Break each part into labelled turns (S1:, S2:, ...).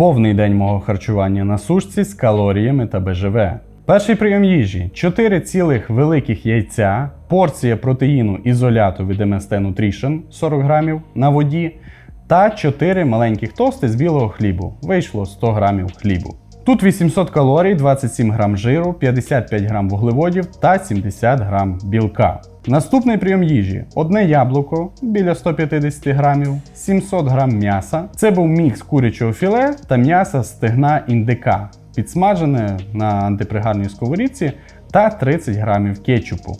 S1: Повний день мого харчування на сушці з калоріями та БЖВ. Перший прийом їжі 4 цілих великих яйця, порція протеїну ізоляту від MST Nutrition 40 грамів на воді та 4 маленьких тости з білого хлібу. Вийшло 100 грамів хлібу. Тут 800 калорій, 27 грам жиру, 55 грам вуглеводів та 70 грам білка. Наступний прийом їжі: одне яблуко біля 150 грамів, 700 грам м'яса. Це був мікс курячого філе та м'яса стегна індика, підсмажене на антипригарній сковорідці та 30 грамів кетчупу.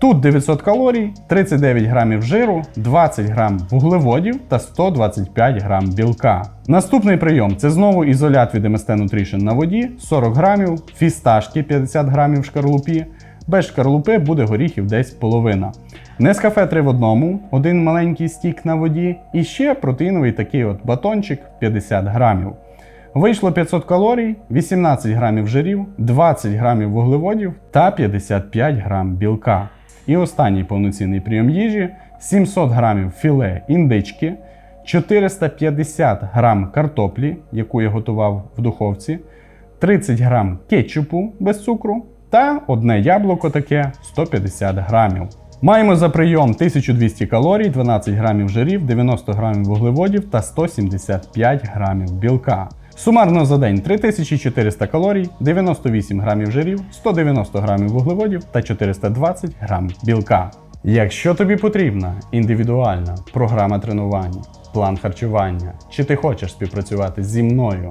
S1: Тут 900 калорій, 39 грамів жиру, 20 грам вуглеводів та 125 грам білка. Наступний прийом це знову ізолят від MST Nutrition на воді, 40 грамів, фісташки 50 грамів в шкарлупі. Без шкарлупи буде горіхів десь половина. Нескафе 3 в одному, один маленький стік на воді і ще протеїновий такий от батончик 50 грамів. Вийшло 500 калорій, 18 грамів жирів, 20 грамів вуглеводів та 55 грам білка. І останній повноцінний прийом їжі 700 грамів філе індички, 450 грам картоплі, яку я готував в духовці, 30 грам кетчупу без цукру та одне яблуко таке 150 грамів. Маємо за прийом 1200 калорій, 12 грамів жирів, 90 грамів вуглеводів та 175 грамів білка. Сумарно за день 3400 калорій, 98 грамів жирів, 190 грамів вуглеводів та 420 грам білка. Якщо тобі потрібна індивідуальна програма тренування, план харчування, чи ти хочеш співпрацювати зі мною